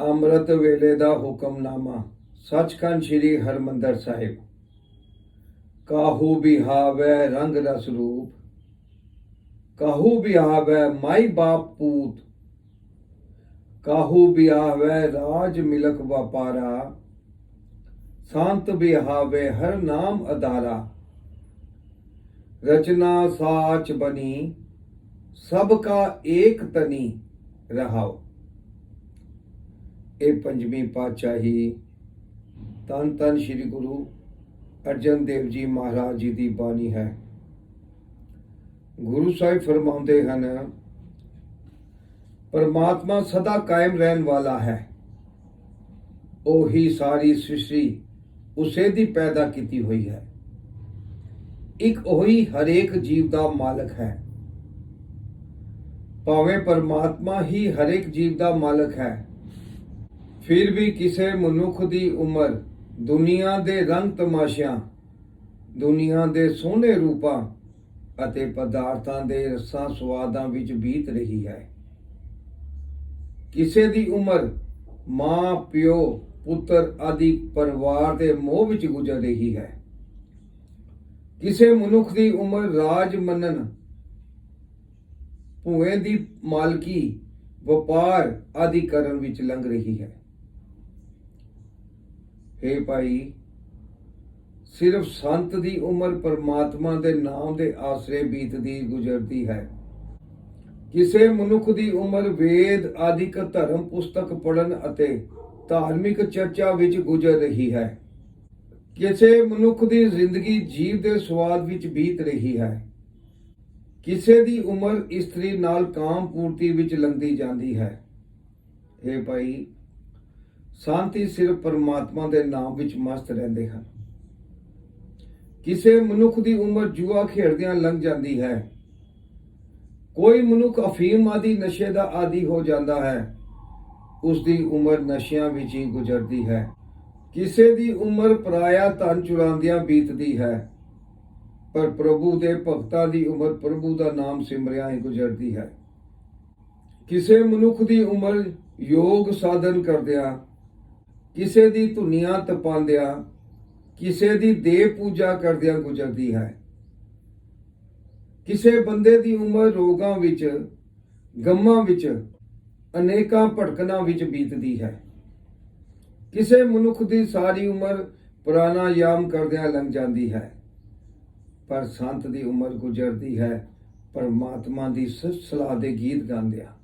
ਅੰਮ੍ਰਿਤ ਵੇਲੇ ਦਾ ਹੁਕਮਨਾਮਾ, ਸੱਚਖੰਡ ਸ੍ਰੀ ਹਰਮੰਦਰ ਸਾਹਿਬ। ਕਾਹੂ ਬਿਹਾਵੈ ਰੰਗ ਰਸ ਰੂਪ, ਕਾਹੂ ਬਿਹਾਵੈ ਮਾਈ ਬਾਪ ਪੂਤ, ਕਾਹੂ ਬਿਹਾਵੈ ਰਾਜ ਮਿਲਕ ਵਪਾਰਾ, ਸੰਤ ਬਿਹਾਵੇ ਹਰ ਨਾਮ ਅਦਾਰਾ ਰਚਨਾ ਸਾਚ ਬਣੀ, ਸਭ ਕਾ ਏਕ ਤਨੀ ਰਹਾਓ। ਇਹ ਪੰਜਵੀਂ ਪਾਤਸ਼ਾਹੀ ਤਨ ਤਨ ਸ੍ਰੀ ਗੁਰੂ ਅਰਜਨ ਦੇਵ ਜੀ ਮਹਾਰਾਜ ਜੀ ਦੀ ਬਾਣੀ ਹੈ। ਗੁਰੂ ਸਾਹਿਬ ਫਰਮਾਉਂਦੇ ਹਨ, ਪਰਮਾਤਮਾ ਸਦਾ ਕਾਇਮ ਰਹਿਣ ਵਾਲਾ ਹੈ। ਉਹੀ ਸਾਰੀ ਸ੍ਰਿਸ਼ਟੀ ਉਸੇ ਦੀ ਪੈਦਾ ਕੀਤੀ ਹੋਈ ਹੈ। ਇੱਕ ਉਹੀ ਹਰੇਕ ਜੀਵ ਦਾ ਮਾਲਕ ਹੈ। ਭਾਵੇਂ ਪਰਮਾਤਮਾ ਹੀ ਹਰੇਕ ਜੀਵ ਦਾ ਮਾਲਕ ਹੈ ਫਿਰ ਵੀ ਕਿਸੇ ਮਨੁੱਖ ਦੀ ਉਮਰ ਦੁਨੀਆ ਦੇ ਰੰਗ ਤਮਾਸ਼ਿਆਂ, ਦੁਨੀਆ ਦੇ ਸੋਹਣੇ ਰੂਪਾਂ ਅਤੇ ਪਦਾਰਥਾਂ ਦੇ ਰਸਾਂ ਸਵਾਦਾਂ ਵਿੱਚ ਬੀਤ ਰਹੀ ਹੈ। ਕਿਸੇ ਦੀ ਉਮਰ ਮਾਂ, ਪਿਓ, ਪੁੱਤਰ ਆਦਿ ਪਰਿਵਾਰ ਦੇ ਮੋਹ ਵਿੱਚ ਗੁਜ਼ਰ ਰਹੀ ਹੈ। ਕਿਸੇ ਮਨੁੱਖ ਦੀ ਉਮਰ ਰਾਜ ਮੰਨਣ, ਭੂਏ ਦੀ ਮਾਲਕੀ, ਵਪਾਰ ਆਦਿ ਕਰਨ ਵਿੱਚ ਲੰਘ ਰਹੀ ਹੈ। हे ਭਾਈ, ਸਿਰਫ ਸੰਤ ਦੀ ਉਮਰ ਪਰਮਾਤਮਾ ਦੇ ਨਾਮ ਦੇ ਆਸਰੇ ਬੀਤਦੀ ਗੁਜ਼ਰਦੀ ਹੈ। ਕਿਸੇ ਮਨੁੱਖ ਦੀ ਉਮਰ ਵੇਦ, ਆਦਿਕ ਧਰਮ, ਪੁਸਤਕ ਪੜਨ ਅਤੇ ਧਾਰਮਿਕ ਚਰਚਾ ਵਿੱਚ ਗੁਜ਼ਰ ਰਹੀ ਹੈ। ਕਿਸੇ ਮਨੁੱਖ ਦੀ ਜ਼ਿੰਦਗੀ ਜੀਵ ਦੇ ਸਵਾਦ ਵਿੱਚ ਬੀਤ ਰਹੀ ਹੈ। ਕਿਸੇ ਦੀ ਉਮਰ ਇਸਤਰੀ ਨਾਲ ਕਾਮ ਪੂਰਤੀ ਵਿੱਚ ਲੰਘਦੀ ਜਾਂਦੀ ਹੈ। ਇਹ ਭਾਈ ਸ਼ਾਂਤੀ ਸਿਰਫ ਪਰਮਾਤਮਾ ਦੇ ਨਾਮ ਵਿੱਚ ਮਸਤ ਰਹਿੰਦੇ ਹਨ। ਕਿਸੇ ਮਨੁੱਖ ਦੀ ਉਮਰ ਜੂਆ ਖੇਡਦਿਆਂ ਲੰਘ ਜਾਂਦੀ ਹੈ। ਕੋਈ ਮਨੁੱਖ ਅਫੀਮ ਆਦਿ ਨਸ਼ੇ ਦਾ ਆਦੀ ਹੋ ਜਾਂਦਾ ਹੈ। ਉਸ ਦੀ ਉਮਰ ਨਸ਼ਿਆਂ ਵਿੱਚ ਹੀ ਗੁਜ਼ਰਦੀ ਹੈ। ਕਿਸੇ ਦੀ ਉਮਰ ਪਰਾਇਆ ਧਨ ਚੁਰਾਉਂਦਿਆਂ ਬੀਤਦੀ ਹੈ। ਪਰ ਪ੍ਰਭੂ ਦੇ ਭਗਤਾਂ ਦੀ ਉਮਰ ਪ੍ਰਭੂ ਦਾ ਨਾਮ ਸਿਮਰਿਆਂ ਹੀ ਗੁਜ਼ਰਦੀ ਹੈ। ਕਿਸੇ ਮਨੁੱਖ ਦੀ ਉਮਰ ਯੋਗ ਸਾਧਨ ਕਰਦਿਆਂ ਕਿਸੇ ਦੀ ਧੁਨੀਆਂ ਤਪਾਉਂਦਿਆਂ, ਕਿਸੇ ਦੀ ਦੇਵ ਪੂਜਾ ਕਰਦਿਆਂ ਗੁਜ਼ਰਦੀ ਹੈ। ਕਿਸੇ ਬੰਦੇ ਦੀ ਉਮਰ ਰੋਗਾਂ ਵਿੱਚ, ਗਮਾਂ ਵਿੱਚ, ਅਨੇਕਾਂ ਭਟਕਣਾ ਵਿੱਚ ਬੀਤਦੀ ਹੈ। ਕਿਸੇ ਮਨੁੱਖ ਦੀ ਸਾਰੀ ਉਮਰ ਪ੍ਰਾਣਾਯਾਮ ਕਰਦਿਆਂ ਲੰਘ ਜਾਂਦੀ ਹੈ। ਪਰ ਸੰਤ ਦੀ ਉਮਰ ਗੁਜ਼ਰਦੀ ਹੈ, ਪਰਮਾਤਮਾ ਦੀ ਸਲਾਹ ਦੇ ਗੀਤ ਗਾਉਂਦਿਆਂ।